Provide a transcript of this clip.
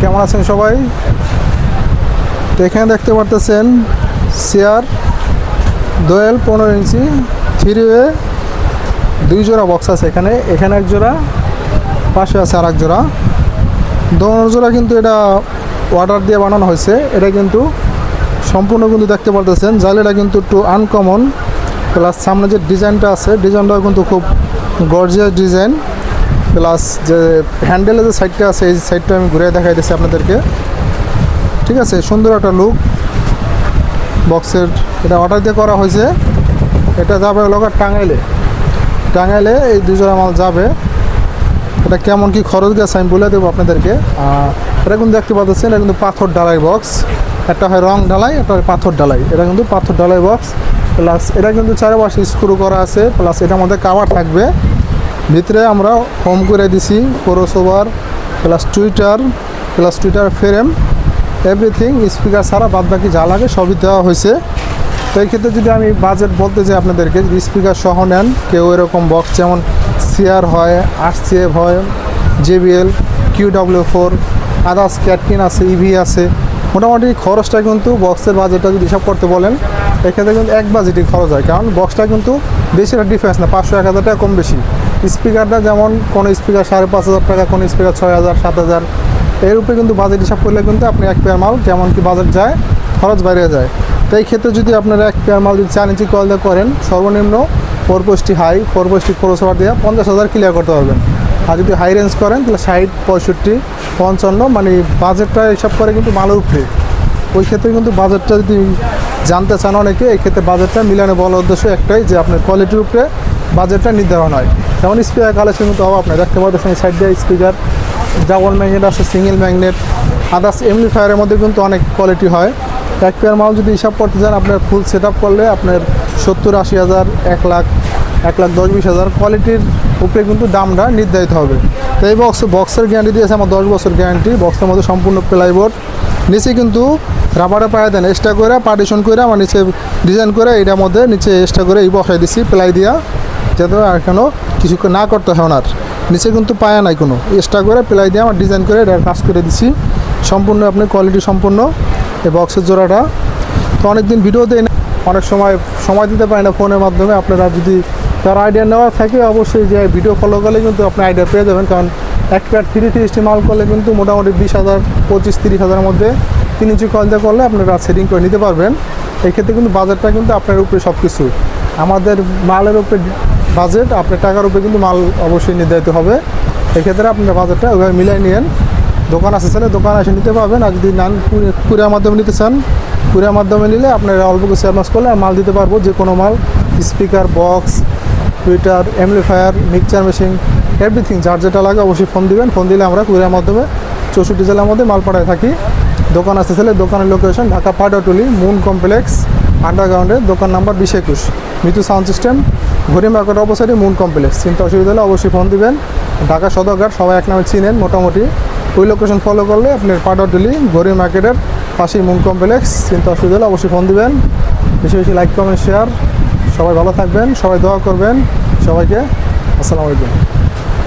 কেমন আছেন সবাই? তো এখানে দেখতে পারতেছেন চেয়ার, দোয়েল পনেরো ইঞ্চি থ্রি ওয়ে দুই জোড়া বক্স আছে এখানে। এখানে এক জোড়া, পাশে আছে আর এক জোড়া। দোনো জোড়া কিন্তু এটা অর্ডার দিয়ে বানানো হয়েছে। এটা কিন্তু সম্পূর্ণ কিন্তু দেখতে পারতেছেন। জালিটা কিন্তু একটু আনকমন প্লাস সামনে যে ডিজাইনটা আছে ডিজাইনটাও কিন্তু খুব গর্জিয়াস ডিজাইন প্লাস যে হ্যান্ডেলের যে সাইডটা আছে, এই সাইডটা আমি ঘুরে দেখাই দিচ্ছি আপনাদেরকে। ঠিক আছে, সুন্দর একটা লুক বক্সের এটা অর্ডার দিয়ে করা হয়েছে। এটা যাবে গিয়ে টাঙ্গাইলে। টাঙ্গাইলে এই দুজোড়া মাল যাবে। এটা কেমন কি খরচ গেছে আমি বলে দেবো আপনাদেরকে। এটা কিন্তু দেখতে পাচ্ছেন, এটা কিন্তু পাথর ঢালাই বক্স একটা হয় রং ঢালাই, একটা হয় পাথর ঢালাই। এটা কিন্তু পাথর ঢালাই বক্স প্লাস এটা কিন্তু চারপাশে স্ক্রু করা আছে। প্লাস এটার মধ্যে কাভার থাকবে। ভিতরে আমরা হোম করে দিছি crossover plus tweeter plus tweeter frame everything speaker ছাড়া বাদ বাকি যা লাগে সবই দেওয়া হয়েছে। তো এই ক্ষেত্রে যদি আমি বাজেট বলতে চাই আপনাদেরকে, যদি স্পিকার সহ নেন, কেউ এরকম বক্স যেমন সিআর হয় আরসিএফ হয় JBL Q W four others ক্যাটকিন আছে ইভি আছে, মোটামুটি খরচটা কিন্তু বক্সের বাজেটটা যদি হিসাব করতে বলেন, এক্ষেত্রে কিন্তু এক বাজেটই খরচ হয়। কারণ বক্সটা কিন্তু বেশি ডিফারেন্স না, পাঁচশো, এক হাজার টাকা কম বেশি। স্পিকারটা যেমন কোনো স্পিকার সাড়ে পাঁচ হাজার টাকা, কোনো স্পিকার ছয় হাজার, সাত হাজার, এর উপরে কিন্তু বাজেট হিসাব করলে কিন্তু আপনি এক পেয়ার মাল যেমন কি বাজেট যায়, খরচ বাইরে যায়। তো এই ক্ষেত্রে যদি আপনারা এক পেয়ার মাল যদি চার ইঞ্চি কল দিয়ে করেন, সর্বনিম্ন ফোর পোস্টি হাই ফোর পোস্টি ক্রোসওভার দিয়ে পঞ্চাশ হাজার ক্লিয়ার করতে পারবেন। আর যদি হাই রেঞ্জ করেন, তাহলে ষাট, পঁয়ষট্টি, পঞ্চান্ন মানে বাজেটটা হিসাব করে কিন্তু মালের উপরে। ওই ক্ষেত্রে কিন্তু বাজেটটা যদি জানতে চান অনেকে, এই ক্ষেত্রে বাজেটটা মিলানো বলার উদ্দেশ্য একটাই যে আপনার কোয়ালিটির উপরে বাজেটটা নির্ধারণ হয়। যেমন স্পিকার কালেকশন কিন্তু অভাব নেই। দেখতে পাচ্ছেন সাইড দিয়ে স্পিকার ডাবল ম্যাগনেট আছে সিঙ্গেল ম্যাগনেট আদার্স এমপ্লিফায়ারের মধ্যে কিন্তু অনেক কোয়ালিটি হয়। এক পেয়ার মাল যদি হিসাব করতে চান, আপনার ফুল সেট করলে আপনার সত্তর, আশি হাজার, এক লাখ এক লাখ দশ, বিশ হাজার কোয়ালিটির উপরে কিন্তু দামটা নির্ধারিত হবে। তো এই বক্স বক্সের গ্যারান্টি দিয়েছে আমার দশ বছর গ্যারান্টি বক্সের মধ্যে সম্পূর্ণ প্লাইবোর্ড নিচে কিন্তু রাবারে পায়ে দেন। এক্সট্রা করে পার্টিশন করে আমার নিচে ডিজাইন করে এটার মধ্যে নিচে এক্সট্রা করে এই বসাই দিছি প্লাই দিয়া। যাতে আর কেন কিছু না করতে হয় ওনার। নিচে কিন্তু পায়া নাই কোনো। এক্সট্রা করে প্লাই দিয়ে আমার ডিজাইন করে এটা কাজ করে দিছি। সম্পূর্ণ আপনি কোয়ালিটি সম্পূর্ণ এই বক্সের জোড়াটা। তো অনেক দিন ভিডিও দেয় না, অনেক সময় সময় দিতে পারি না ফোনের মাধ্যমে। আপনারা যদি তার আইডিয়া নেওয়া থাকে অবশ্যই যে ভিডিও ফলো করলে কিন্তু আপনি আইডিয়া পেয়ে যাবেন। কারণ এক প্যাট থ্রি তিরিশটি মাল করলে কিন্তু মোটামুটি বিশ হাজার, পঁচিশ, তিরিশ হাজারের মধ্যে তিন ইঞ্চি কল দিয়ে করলে আপনারা সেটিং করে নিতে পারবেন। এক্ষেত্রে কিন্তু বাজারটা কিন্তু আপনার উপরে সব কিছু আমাদের মালের উপরে বাজেট, আপনার টাকার উপরে কিন্তু মাল অবশ্যই নির্ধারিত হবে। এক্ষেত্রে আপনার বাজেটটা ওইভাবে মিলাই নিয়েন। দোকান আছে তাহলে দোকান এসে নিতে পারবেন, আর যদি নান কুরিয়ার মাধ্যমে নিতে চান কুরিয়ার মাধ্যমে নিলে আপনারা অল্প কিছু অ্যাডভান্স করলে মাল দিতে পারব। যে কোনো মাল speaker box tweeter amplifier mixture machine everything যার যেটা লাগে অবশ্যই ফোন দিবেন। ফোন দিলে আমরা কুরিয়ার মাধ্যমে, চৌষট্টি জেলার মধ্যে মাল পাঠায় থাকি। দোকান আছে তাহলে দোকানের location Dhaka Patuatuli moon complex আন্ডারগ্রাউন্ডে দোকান নাম্বার বিশ একুশ, মিতু সাউন্ড সিস্টেম ঘড়ি মার্কেট অপোসাইডে মুন কমপ্লেক্স চিন্তা অসুবিধা হলে অবশ্যই ফোন দিবেন। ঢাকা সদরঘাট, সবাই এক নামে চিনেন, মোটামুটি। ওই লোকেশন ফলো করলে আপনি আপনার পাডাটুলি ঘড়ি মার্কেটের পাশেই মুন কমপ্লেক্স চিন্তা অসুবিধা হলে অবশ্যই ফোন দিবেন। বেশি বেশি লাইক কমেন্ট শেয়ার সবাই ভালো থাকবেন, সবাই দোয়া করবেন। সবাইকে আসসালামু আলাইকুম।